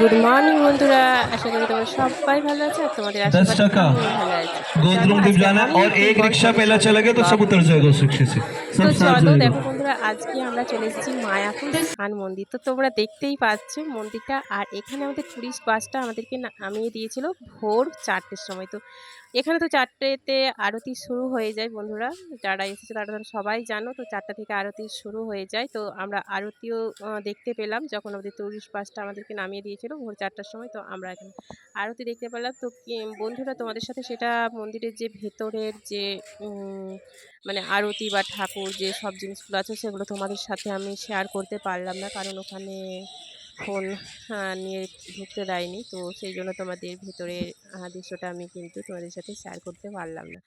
Good morning বন্ধুরা আশা করি তোমরা সবাই ভালো আছো আর তোমাদের दस আশীর্বাদে टका আমিও ভালো আছি गोदरूम চলো, डिप আজকে जाना আমি और এই एक গল্প रिक्शा पहला শুনবো। चला गया तो सब उतर जाएगा उस रिक्शे से তো सब साथ চলো जाएगा দেখো বন্ধুরা, আজকে আমরা চলে এসেছি মায়াপুর স্থান মন্দির। তো তোমরা দেখতেই পাচ্ছ মন্দিরটা, আর এখানে আমাদের টুরিস্ট বাসটা আমাদেরকে নামিয়ে দিয়েছিল ভোর চারটের সময়। তো এখানে তো চারটেতে আরতি শুরু হয়ে যায় বন্ধুরা, যারা এসেছে তারা সবাই জানো, তো চারটা থেকে আরতি শুরু হয়ে যায়। তো আমরা আরতিও দেখতে পেলাম যখন আমাদের টুরিস্ট বাসটা আমাদেরকে নামিয়ে দিয়েছিল ভোর চারটার সময়। তো আমরা এখানে আরতি দেখতে পেলাম। তো বন্ধুরা তোমাদের সাথে সেটা মন্দিরের যে ভেতরের যে মানে আরতি বা ঠাকুর যে সব জিনিসগুলো আছে সেগুলো তোমাদের সাথে আমি শেয়ার করতে পারলাম না। কারণ ওখানে ফোন নিয়ে ঢুকতে দেয়নি। তো সেই জন্য তোমাদের ভেতরের দৃশ্যটা আমি কিন্তু তোমাদের সাথে শেয়ার করতে পারলাম না।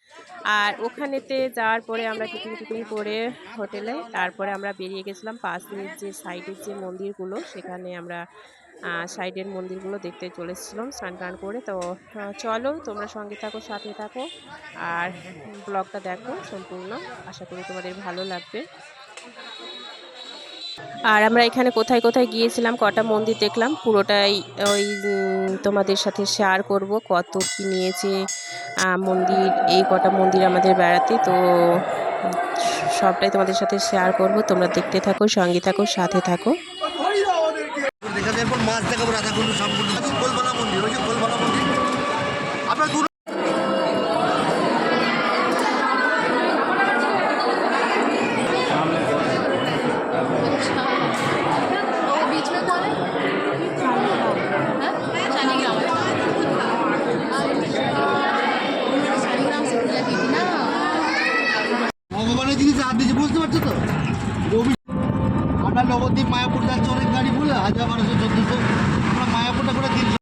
আর ওখানেতে যাওয়ার পরে আমরা টিফিন টিফিন করে হোটেলে, তারপরে আমরা বেরিয়ে গেছিলাম পাশের যে সাইডের যে মন্দিরগুলো, সেখানে আমরা সাইডের মন্দিরগুলো দেখতে চলে স্নান টান করে। তো চলো, তোমরা সঙ্গে থাকো, সাথে থাকো। আর ব্লগটা দেখো সম্পূর্ণ। আশা করি তোমাদের ভালো লাগবে। আর আমরা এখানে কোথায় কোথায় গিয়েছিলাম, কটা মন্দির দেখলাম, পুরোটাই ওই তোমাদের সাথে শেয়ার করব। কত কি নিয়েছে মন্দির, এই কটা মন্দির আমাদের বেড়াতে। তো, সবটাই তোমাদের সাথে শেয়ার করব। তোমরা দেখতে থাকো, সঙ্গে থাকো, সাথে থাকো। আছে এরপর মাছ দেখাবো সব সবগুলো কলবালা মন্দির, ওই যে কলবালা মন্দির। আপনার দূর ভগবানের জিনিস আপনি যে বুঝতে পারছ তো? আমরা নবদ্বীপ মায়াপুর যাচ্ছি অনেক গাড়ি বলে হাজার বারোশো চোদ্দশো। আমরা মায়াপুরটা করে তিনশো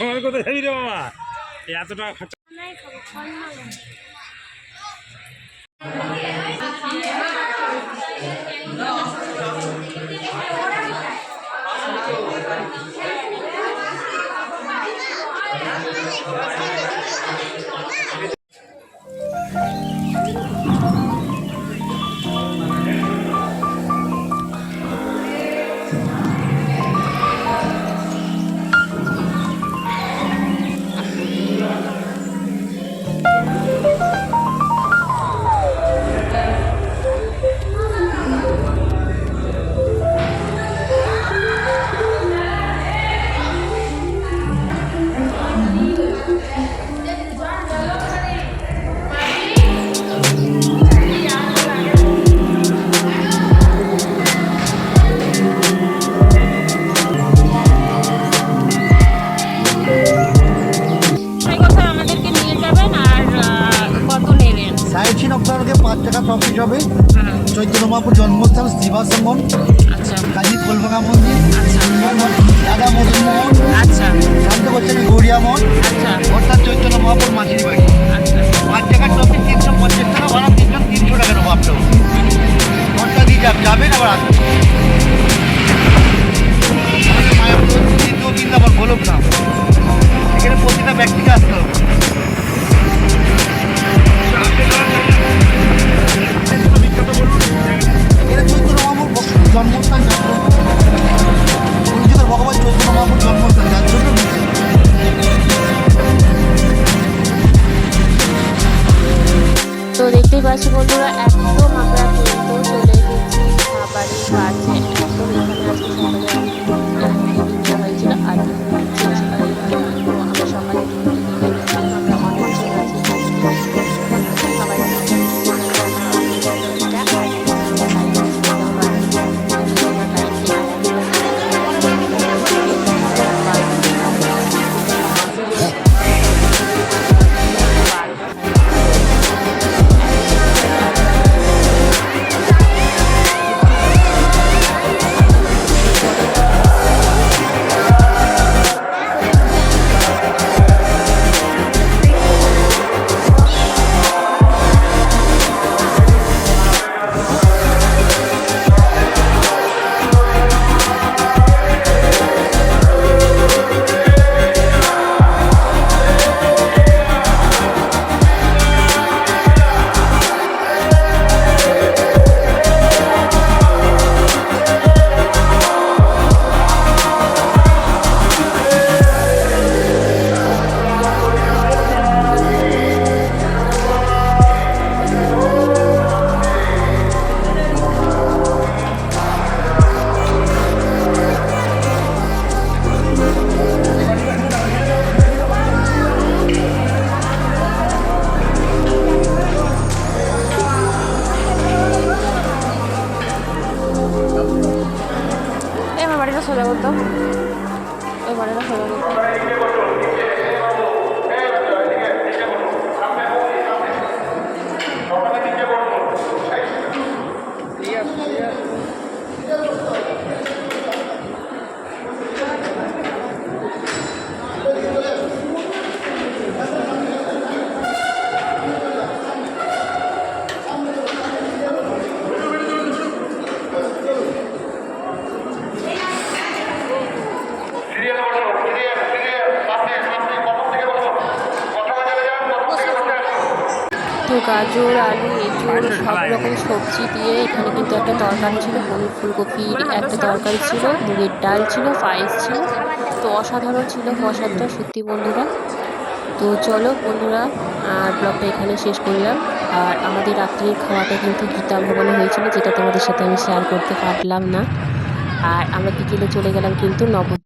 আমার কোথায় যাবি রে বাবা? এত টাকা খরচা আমাদেরকে নিয়ে যাবেন আর কত নেবেন সাইড সিন আপনাকে পাঁচ টাকা প্রফিট হবে। চৈতন্য মহাপুর জন্মস্থান শ্রীবাসমন আচ্ছা। কাজী কলবাগা মন্দির। রাধা মদন মোহন আচ্ছা। শান্ত বচ্চন গৌরিয়া মঠ। আচ্ছা। অর্থাৎ চৈতন্য মহাপুর মাঝির বাড়ি। তো দেখতেই পাচ্ছি বন্ধুরা একদম আমরা solo botón. Voy a poner solo. তো গাজর আলু এঁচড় সব রকম সবজি দিয়ে এখানে কিন্তু একটা তরকারি ছিল হলুদ ফুলকপির একটা তরকারি ছিল মুগের ডাল ছিল পায়েস ছিল। তো অসাধারণ ছিল প্রসাদটা সত্যি বন্ধুরা। তো চলো বন্ধুরা আর ব্লগটা এখানে শেষ করলাম। আর আমাদের রাত্রির খাওয়াটা কিন্তু গীতা ভবনে হয়েছিল যেটা তোমাদের সাথে আমি শেয়ার করতে পারলাম না। আর আমরা বিকেলে চলে গেলাম কিন্তু নব